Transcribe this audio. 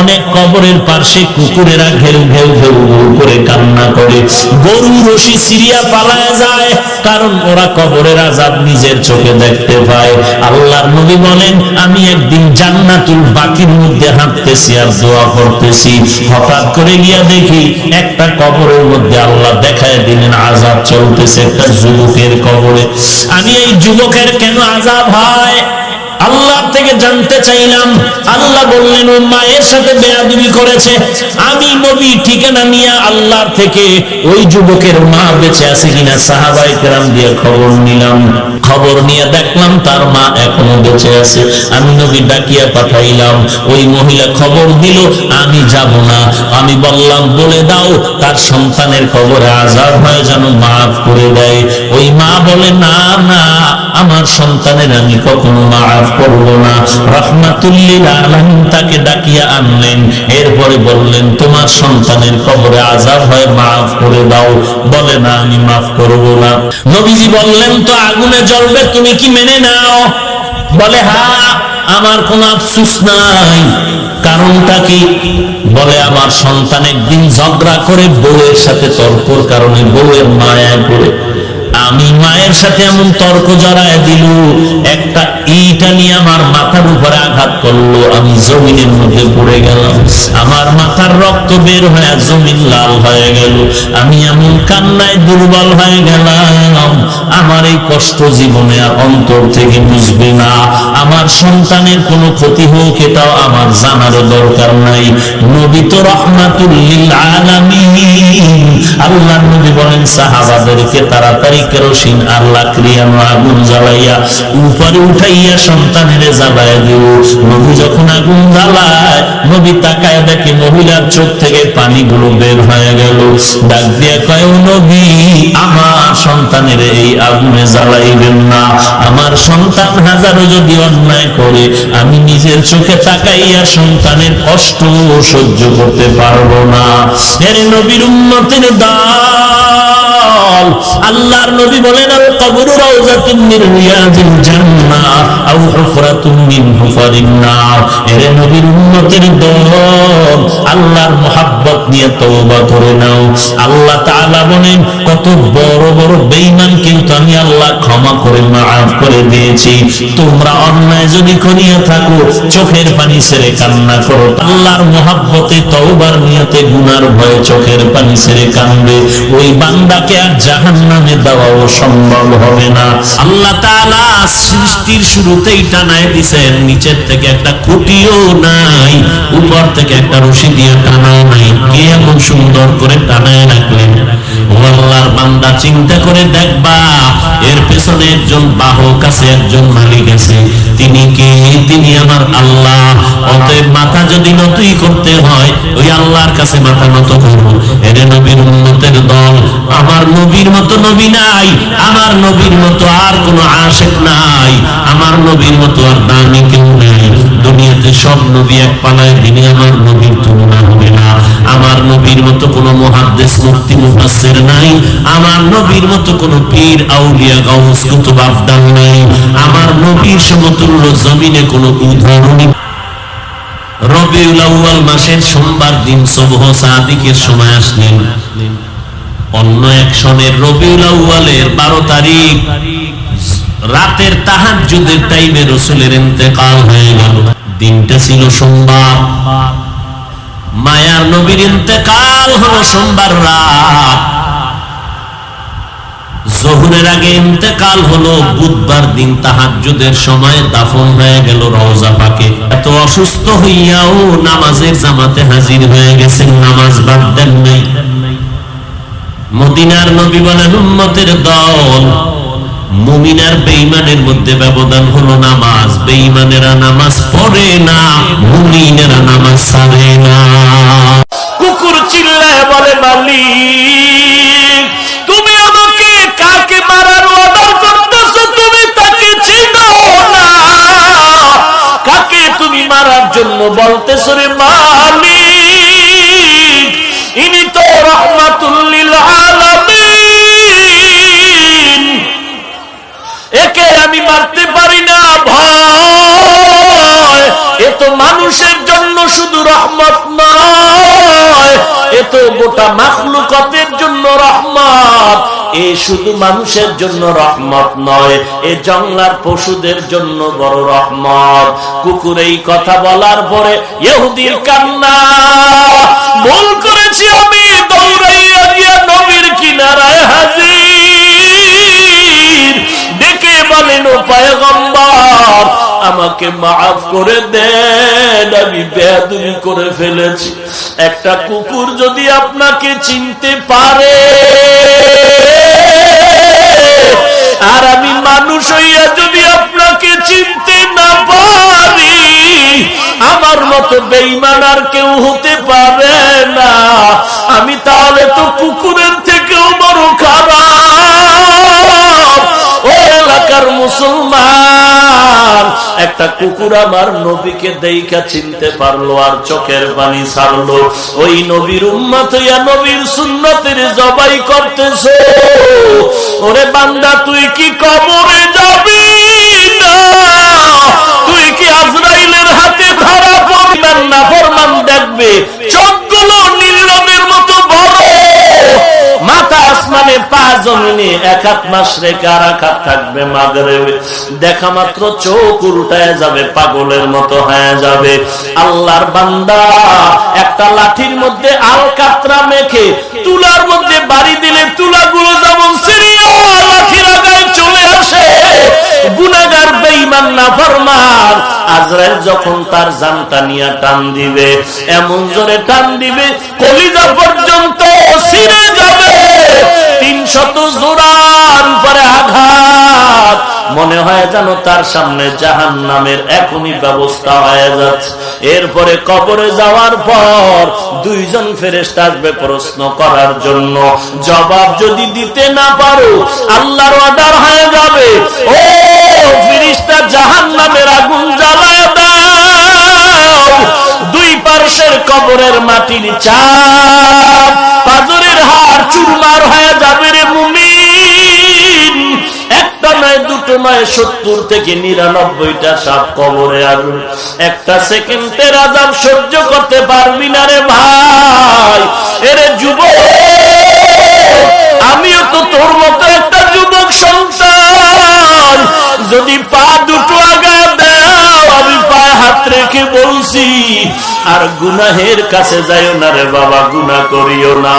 অনেক কবরের পার্শ্বে কুকুরেরা ঘেউ ঘেউ ঘেউ ঘেউ করে কান্না করে। গরু, রশি সিরিয়া পালায় যায়, কারণ ওরা কবরের আজাব নিজের চোখে দেখতে পায়। আল্লাহর নবী বলেন, আমি একদিন জান্নাতুল বাকির মধ্যে হাঁটতেছি আর দোয়া করতেছি। হঠাৎ করে গিয়া দেখি, একটা কবরের মধ্যে আল্লাহ দেখায় দিলেন, আজাব চলতেছে একটা যুবকের কবরে। আমি এই যুবকের কেন আজাব হয়? আল্লাহ থেকে জানতে চাইলাম। আল্লাহ বললেন, ও মায়ের সাথে বেয়াদুবি করেছে। আমি নবী ঠিকানা নিয়ে আল্লাহ থেকে ওই যুবকের মা বেঁচে আছে কিনা সাহাবাই কেরাম দিয়ে খবর নিলাম। খবর নিয়ে দেখলাম, তার মা এখনও বেঁচে আছে। আমি নবী ডাকিয়া পাঠাইলাম, ওই মহিলা খবর দিল, আমি যাব না। আমি বললাম, বলে দাও, তার সন্তানের খবরে আজাব হয়, যেন মাফ করে দেয়। ওই মা বলে, না না, আমার সন্তানের আমি কখনো মাফ করব না। রহমাতুল্লিল আলামিন তাকে ডাকিয়া আনলেন। এরপরে বললেন, তোমার সন্তানের কবরে আজাব হয়, মাফ করে দাও। বলে, না, আমি মাফ করব না। নবীজি বললেন, তো আগুনে জ্বলবে তুমি কি মেনে নাও? বলে, হা, আমার কোনো আফসুস নাই। কারণটা কি? বলে, আমার সন্তান একদিন ঝগড়া করে বউয়ের সাথে তর্কর কারণে বউয়ের মায়া করে আমি মায়ের সাথে এমন তর্ক জড়ায় দিল, একটা ইটা নিয়ে আমার মাথার উপরে আঘাত করল, আমি জমিনের মধ্যে পড়ে গেলাম। আমার মাথার রক্ত বের হয়ে জমিন লাল হয়ে গেল, আমি এমন কান্নায় দুর্বল হয়ে গেলাম। আমার এই কষ্ট জীবনে আর অন্তর থেকে বুঝবে না। আমার সন্তানের কোনো ক্ষতি হোক এটাও আমার জানারও দরকার নাই। নবী তো রহমাতুল্লিল আলামিন। আল্লাহ নবী বলেন, সাহাবাদেরকে তাড়াতাড়ি কেরোসিন আল্লাহ ক্রিয়ানো আগুন জ্বালাইয়া উপরে উঠাইয়া সন্তানের জ্বালায় দিও নবী যখন আগুন জ্বালায়, নবী তাকায় দেখে মহিলার চোখ থেকে পানিগুলো বের হয়ে গেল। ডাক দিয়া কয় নবী, আমার সন্তানের এই আগুনে জ্বালাইবেন না। আমার সন্তান হাজারো যদি অন্যায় করে, আমি নিজের চোখে তাকাইয়া সন্তানের কষ্ট সহ্য করতে পারব না। এর নবীর উন্নতির দাল, আল্লাহর নবী বলেন তোমরা অন্যায় যদি করিয়া থাকো, চোখের পানি ছেড়ে কান্না করো। আল্লাহর মোহাব্বতে তওবার নিয়তে গুনার ভয়ে চোখের পানি ছেড়ে কান্দে। ওই বান্দাকে আর জাহান্নামে দেওয়াও সম্ভব হবে না। আল্লাহ তাআলা সৃষ্টির শুরুতেই টানায় দিছেন, নিচের থেকে একটা খুঁটিও নাই, উপর থেকে একটা রশি দিয়ে টানাও নাই। কে এমন সুন্দর করে টানায় রাখলেন? বান্দা, চিন্তা করে দেখবা, এর পেছনে একজন বাহক আছে, একজন মালিক আছে। তিনি কে? তিনি আমার আল্লাহ। অতএব মাথা যদি নতই করতে হয়, ওই আল্লাহর কাছে মাথা নত করব। এর নবীর উন্নতের দল আমার নবীর মতো নবী নাই, আমার নবীর মতো আর কোনো আশেক নাই। আমার নবীর মতো আর দামি কেউ নাই। দুনিয়াতে সব নবী এক পালায় দিনে আমার নবীর তুলনা হবে না। আমার নবীর মতো কোনো মহাদ্দেশ মুক্তি মুফাসসির নাই। আমার নবীর মতো কোনো পীর, আউলিয়া, গাউস, কুতুব, আফদাল নাই। আমার নবীর সমতুল্য জমিনে কোনো উদাহরণই রবিউল আউয়াল মাসের সোমবার দিন সবহ সাদিকের সময় আসলেন। অন্য এক সনের রবিউল আউয়ালের বারো তারিখ। রাতের তাহাজ্জুদের টাইমে রসুলের ইন্তেকাল হয়ে গেল। দিনটা ছিল সোমবার। মায়ার নবীর ইন্তেকাল হলো সোমবার রাত। জহুরের আগে ইন্তেকাল হলো, বুধবার দিন তাহাজ্জুদের সময় দাফন হয়ে গেল রওজা পাকে। এত অসুস্থ হইয়াও নামাজের জামাতে হাজির হয়ে গেছেন, নামাজ বাদ দেন নাই। মদিনার নবী বলেন, উম্মতের দল মুমিনার বেঈমানের মধ্যে ব্যবধান হলো নামাজ। বেঈমানেরা নামাজ পড়ে না, মুমিনেরা নামাজ ছাড়ে না। কুকুর চিল্লায় বলে, মালিক, তুমি আমাকে কাকে মারার অর্ডার করতেছো তুমি তাকে চিনো না। কাকে তুমি মারার জন্য বলতেছো রে মালিক আমি মারতে পারি না ভয় এ তো মানুষের জন্য শুধু রহমত নয়। এ তো গোটা মাখলুকতের জন্য রহমত। এ শুধু মানুষের জন্য রহমত নয়, এ জংলার পশুদের জন্য বড় রহমত। কুকুর এই কথা বলার পরে ইহুদির কান্না। ভুল করেছি আমি, দৌড়াইয়া গিয়া নবীর কিনারায় আমাকে মাফ করে দেন, আমি করে ফেলেছি। একটা কুকুর যদি আপনাকে চিনতে পারে, আর আমি মানুষ হইয়া যদি আপনাকে চিনতে না পারি, আমার মতো বেইমান আর কেউ হতে পারে না। আমি তাহলে তো কুকুরের একটা কুকুর আমার নবীকে দেইকা চিনতে পারল আর চোখের পানি ছাড়লো। ওই নবীর উম্মত ইয়া নবীর সুন্নতের জবাই করতেছে। ওরে বান্দা, তুই কি কবরে যাবি না? তুই কি আজরাইলের হাতে ধরা পড়বেন না? ফরমান দেখবে চোখগুলো নীলমের মতো বড় মাথা পা জমিনে এক হাত মাস রেখে আর এক হাত থাকবে মাগরে। দেখা মাত্র চোখ উল্টায় যাবে, পাগলের মতো হয়ে যাবে। আল্লাহর বান্দা, একটা লাঠির মধ্যে আল কাতরা মেখে তুলার মধ্যে বাড়ি দিলে তুলাগুলো যেমন সিরিয়া লাঠির আগায় চলে আসে। গুনাগার বেঈমান না ফরমান, আজরাইল যখন তার জানটা নিয়ে টান দিবে, এমন জোরে টান দিবে, কলিজা পর্যন্ত তিনশত জোড়ার উপরে আঘাত। মনে হয় যেন তার সামনে জাহান নামের এখনই ব্যবস্থা হয়ে যাচ্ছে। এরপরে কবরে যাওয়ার পর দুইজন ফেরেস্ত আসবে প্রশ্ন করার জন্য। জবাব যদি দিতে না পারো, আল্লাহর অর্ডার হয়ে যাবে। ও ফিরিস্তা জাহান নামের আগুন জ্বালায় দাও। দুই পার্শ্বের কবরের মাটির চাপ পাজরের হার চুরমার হয়ে একটা নয়, দুটো নয়, সত্তর থেকে নিরানব্বইটা সাপ কবরে একটা সেকেন্ডের আজাব সহ্য করতে পারবি না রে ভাই। এরে যুবক, আমিও তো তোর মতো একটা যুবক সন্তান। যদি পা দুটো আগা দাও, আমি পায়ে হাত রেখে বলছি, আর গুনাহের কাছে যাইও না রে বাবা, গুনাহ করিও না।